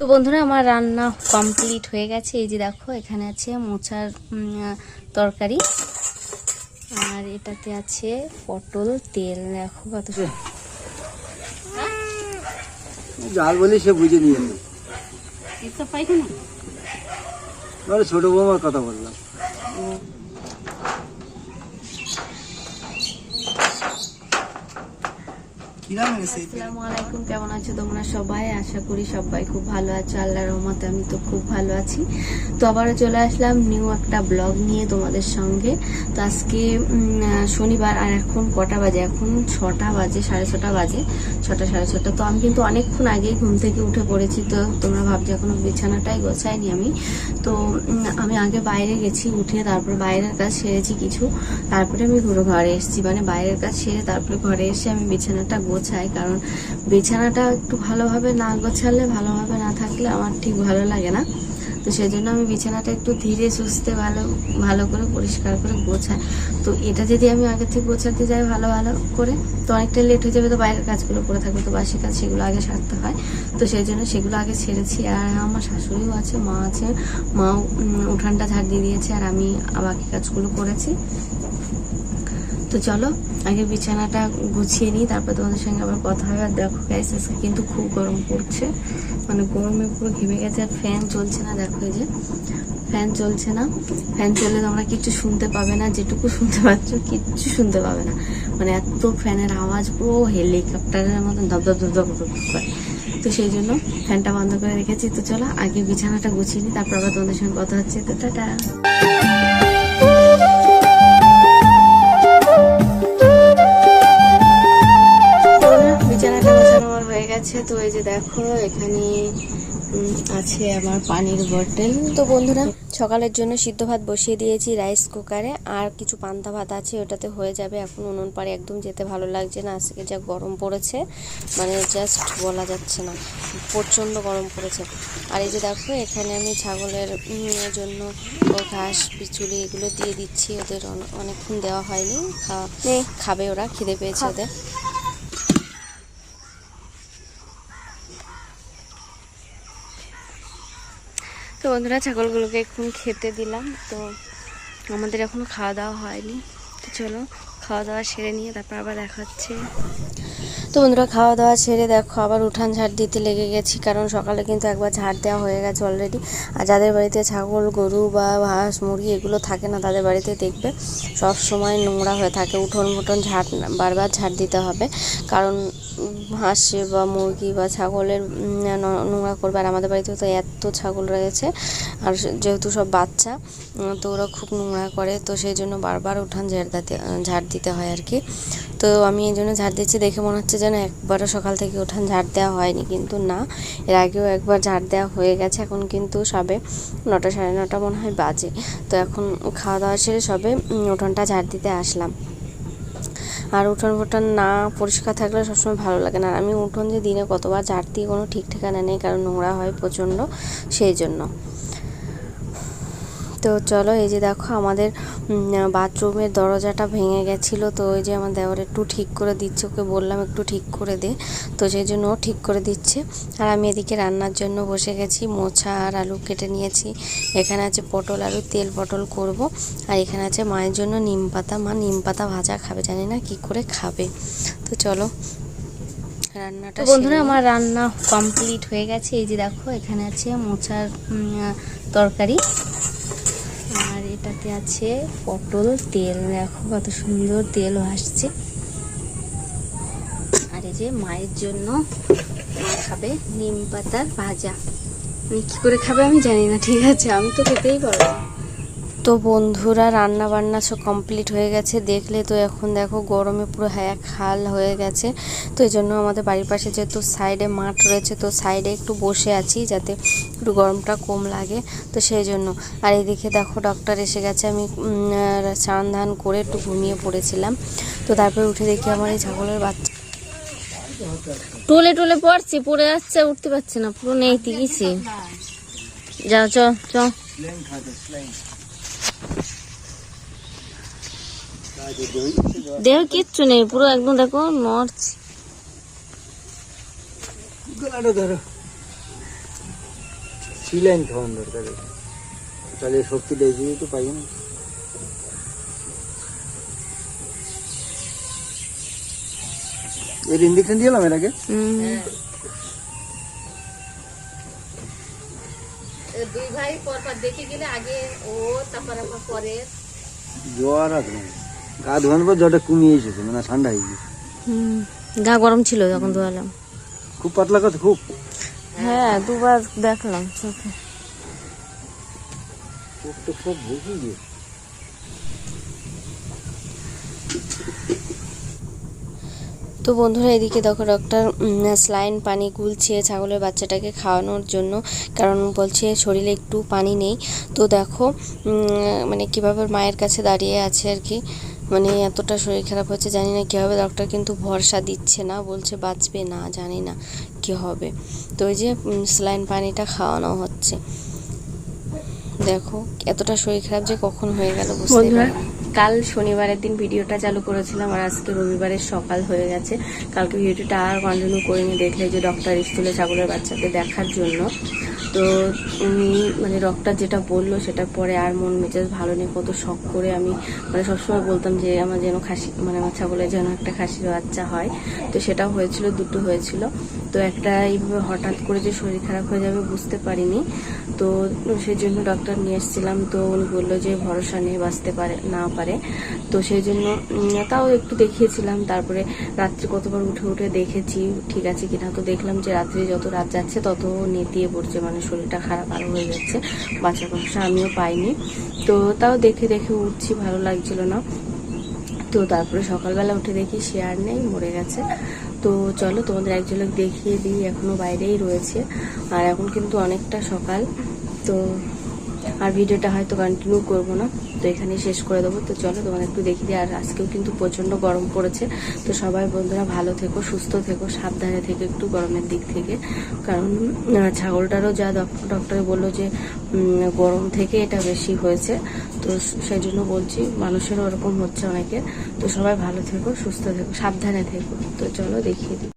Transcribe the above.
তো বন্ধুরা আমার রান্না কমপ্লিট হয়ে গেছে। এই যে দেখো এখানে আছে মোচার তরকারি। আর এটাতে আছে পটল তেল। দেখো কত সুন্দর। জাল বলি সে বুঝে নিয়ে ছোট বৌমার কথা বললাম। কেমন আছো তোমরা সবাই? আশা করি খুব ভালো আছো। আমি তো খুব ভালো আছি। তো আবারও চলে আসলাম নিউ একটা ব্লগ নিয়ে তোমাদের সঙ্গে। আজকে শনিবার আর এখন কটা বাজে? এখন ছটা বাজে, সাড়ে ছটা বাজে, ছটা, সাড়ে ছটা। তো আমি কিন্তু অনেকক্ষণ আগেই ঘুম থেকে উঠে পড়েছি। তো তোমরা ভাবছ এখনও বিছানাটাই গোছাইনি আমি। তো আমি আগে বাইরে গেছি, উঠে তারপর বাইরের কাজ সেরেছি কিছু। তারপরে আমি ঘুরে ঘরে এসেছি। মানে বাইরের কাজ সেরে তারপরে ঘরে এসে আমি বিছানাটা গোছাই, কারণ বিছানাটা একটু ভালোভাবে না গোছালে, ভালোভাবে না থাকলে আমার ঠিক ভালো লাগে না। তো সেই জন্য আমি বিছানাটা একটু ধীরে সুস্থে ভালো ভালো করে পরিষ্কার করে গোছাই। তো এটা যদি আমি আগে থেকে গোছাতে যাই ভালো ভালো করে, তো অনেকটা লেট হয়ে যাবে, তো বাইরের কাজগুলো করে থাকবে, তো বাসি কাজ সেগুলো আগে সারতে হয়। তো সেই জন্য সেগুলো আগে ছেড়েছি, আর আমার শাশুড়িও আছে, মা আছে, মাও উঠানটা ঝাড় দিয়ে দিয়েছে, আর আমি বাকি কাজগুলো করেছি। তো চলো, আগে বিছানাটা গুছিয়ে নিই, তারপর তোমাদের সঙ্গে আবার কথা হবে। আর দেখো গাইস আজকে কিন্তু খুব গরম পড়ছে। মানে গরমে পুরো ঘেমে গেছে, আর ফ্যান চলছে না, দেখো এই যে। ফ্যান চলছে না। ফ্যান চললে তোমরা কিচ্ছু শুনতে পাবে না, যেটুকু শুনতে পাচ্ছ কিচ্ছু শুনতে পাবে না। মানে এত ফ্যানের আওয়াজ, পুরো হেলিকপ্টারের দপ দপ দপ দপ দপ করে। তো সেই জন্য ফ্যানটা বন্ধ করে রেখেছি। তো চলো, আগে বিছানাটা গুছিয়ে নিই, তারপর আবার তোমাদের সঙ্গে কথা হচ্ছে। তো টাটা। গেছে তো এই যে দেখো এখানে আছে আমার পানির বটল। তো বন্ধুরা সকালের জন্য সিদ্ধ ভাত বসিয়ে দিয়েছি রাইস কুকারে। আর কিছু পান্তা ভাত আছে ওটাতে হয়ে যাবে এখন উনুন পাড়ে একদম যেতে ভালো লাগছে না। আজকে যা গরম পড়েছে মানে জাস্ট বলা যাচ্ছে না প্রচণ্ড গরম পড়েছে। আর এই যে দেখো এখানে আমি ছাগলের জন্য ঘাস বিচুলি এগুলো দিয়ে দিচ্ছি। ওদের অনেকক্ষণ দেওয়া হয়নি খাবে ওরা খিদে পেয়েছে ওদের। তো বন্ধুরা ছাগলগুলোকে এখন খেতে দিলাম, তো আমাদের এখনও খাওয়া দাওয়া হয়নি। তো চলো, খাওয়া দাওয়া সেরে নিয়ে তারপর আবার দেখা হচ্ছে তো বন্ধুরা খাওয়া দাওয়া সেরে দেখো, আবার উঠান ঝাড় দিতে লেগে গেছি, কারণ সকালে কিন্তু একবার ঝাড় দেওয়া হয়ে গেছে অলরেডি আর যাদের বাড়িতে ছাগল, গরু বা হাঁস, মুরগি এগুলো থাকে না, তাদের বাড়িতে দেখবে, সব সময় নোংরা হয়ে থাকে। উঠোন মুঠোন ঝাড়, বারবার ঝাড় দিতে হবে, কারণ হাঁস বা মুরগি বা ছাগলের নোংরা করবে। আর আমাদের বাড়িতে তো এত ছাগল রয়েছে, আর যেহেতু সব বাচ্চা তো ওরা খুব নোংরা করে, তো সেই জন্য বারবার উঠান ঝাড় দিতে ঝাড় দিতে হয় আর কি। তো আমি এই জন্য ঝাড় দিচ্ছি, দেখে মনে হচ্ছে যেন একবারও সকাল থেকে উঠান ঝাড় দেওয়া হয়নি, কিন্তু না, এর আগেও একবার ঝাড় দেওয়া হয়ে গেছে, এখন কিন্তু সবে নটা সাড়ে নটা মনে হয় বাজে। তো এখন খাওয়া দাওয়া সেরে সবে উঠোনটা ঝাড় দিতে আসলাম। আর উঠোন ফুটন না পরিষ্কার থাকলে সবসময় ভালো লাগে না। আমি উঠোন যে দিনে কতবার ঝাড় দিই কোনো ঠিক ঠিকানা নেই, কারণ নোংরা হয় প্রচণ্ড, সেই জন্য। তো চলো এই যে দেখো আমাদের বাথরুমের দরজাটা ভেঙে গেছিল তো ওই যে আমার দেওয়ার একটু ঠিক করে দিচ্ছে ওকে বললাম একটু ঠিক করে দে তো সেই জন্য ও ঠিক করে দিচ্ছে। আর আমি এদিকে রান্নার জন্য বসে গেছি মোছা আর আলু কেটে নিয়েছি এখানে আছে পটল আলু তেল পটল করব আর এখানে আছে মায়ের জন্য নিম পাতা মা নিম পাতা ভাজা খাবে জানি না কি করে খাবে। তো চলো রান্নাটা বন্ধুরা আমার রান্না কমপ্লিট হয়ে গেছে এই যে দেখো এখানে আছে মোচার তরকারি। এটাতে আছে পটল, তেল। দেখো কত সুন্দর তেল ভাসছে। আর এই যে মায়ের জন্য খাবে নিম পাতার ভাজা। কি করে খাবে আমি জানি না, ঠিক আছে? আমি তো খেতেই পারব। তো বন্ধুরা রান্না বান্না সব কমপ্লিট হয়ে গেছে। দেখলে তো এখন দেখো গরমে পুরো এক হাল হয়ে গেছে। তো এই জন্য আমাদের বাড়ির পাশে যেহেতু সাইডে মাঠ রয়েছে, তো সাইডে একটু বসে আছি যাতে একটু গরমটা কম লাগে। তো সেই জন্য। আর এদিকে দেখো ডক্টর এসে গেছে, আমি স্নান ধান করে একটু ঘুমিয়ে পড়েছিলাম। তো তারপরে উঠে দেখি আমার এই ছাগলের বাচ্চা টোলে টোলে পড়ছে, পড়ে যাচ্ছে উঠতে পারছে না, পুরো নেই তিকিছে যাও, চ চ। দেহ কিচ্ছু নেই পুরো একদম দেখো গলাটা ধরো খাওয়ান দরকার। তাহলে শক্তিটা এসে তো পাই না। এর ইঞ্জেকশন দিলাম এর আগে? হুম। দুই ভাই পর পর দেখে গেলে আগে ও তারপর আমার পরে। জ্বর আছে গা ধোয়ানোর পর জ্বরটা কমিয়ে এসেছে মানে ঠান্ডা হয়ে গেছে। হুম। গা গরম ছিল যখন ধোয়ালাম। খুব পাতলা কথা খুব। হ্যাঁ দুবার দেখলাম চোখে। চোখ তো খুব ভুগি গিয়ে তো বন্ধুরা এদিকে দেখো ডক্টর স্লাইন পানি গুলছে ছাগলের বাচ্চাটাকে খাওয়ানোর জন্য। কারণ বলছে শরীরে একটু পানি নেই। তো দেখো মানে কীভাবে মায়ের কাছে দাঁড়িয়ে আছে আর কি। মানে এতটা শরীর খারাপ হচ্ছে জানি না কী হবে ডক্টর কিন্তু ভরসা দিচ্ছে না বলছে বাঁচবে না জানি না কি হবে। তো ওই যে স্লাইন পানিটা খাওয়ানো হচ্ছে। দেখো এতটা শরীর খারাপ যে কখন হয়ে গেল বুঝতে বন্ধুরা, কাল শনিবারের দিন ভিডিওটা চালু করেছিলাম আর আজকে রবিবারের সকাল হয়ে গেছে। কালকে ভিডিওটা আর কন্টিনিউ করিনি দেখলে যে ডক্টর স্কুলে ছাগলের বাচ্চাকে দেখার জন্য। তো উনি মানে ডক্টর যেটা বলল সেটা পরে আর মন মেজাজ ভালো নেই, কত শখ করে আমি মানে সবসময় বলতাম যে আমার যেন খাসি মানে আমার ছাগলের যেন একটা খাসির বাচ্চা হয়। তো সেটা হয়েছিল, দুটো হয়েছিল। তো একটা এইভাবে হঠাৎ করে যে শরীর খারাপ হয়ে যাবে বুঝতে পারিনি। তো সেই জন্য ডক্টর নিয়ে এসেছিলাম, তো উনি বলল যে ভরসা নিয়ে বাঁচতে পারে, না পারে। তো সেই জন্য তাও একটু দেখিয়েছিলাম, তারপরে রাত্রি কতবার উঠে উঠে দেখেছি, ঠিক আছে কিনা তো দেখলাম যে রাত্রি যত রাত যাচ্ছে তত নেতিয়ে পড়ছে মানে শরীরটা খারাপ আরও হয়ে যাচ্ছে, বাচ্চা কষা আমিও পাইনি। তো তাও দেখে দেখে উঠছি, ভালো লাগছিল না। তো তারপরে সকালবেলা উঠে দেখি সে আর নেই, মরে গেছে। তো চলো তোমাদের একজন লোক দেখিয়ে দিই এখনও বাইরেই রয়েছে। আর এখন কিন্তু অনেকটা সকাল, তো আর ভিডিওটা হয়তো কন্টিনিউ করব না। তো এখানে শেষ করে দেবো। তো চলো তোমাদের একটু দেখিয়ে দিই, আর আজকেও কিন্তু প্রচণ্ড গরম পড়েছে। তো সবাই বন্ধুরা ভালো থেকো, সুস্থ থেকো, সাবধানে থেকো একটু গরমের দিক থেকে। কারণ ছাগলটারও যা ডক্টরে বলল যে গরম থেকে এটা বেশি হয়েছে। তো সেই জন্য বলছি, মানুষেরও ওরকম হচ্ছে অনেকে। তো সবাই ভালো থেকো, সুস্থ থেকো, সাবধানে থেকো। তো চলো দেখিয়ে দিই।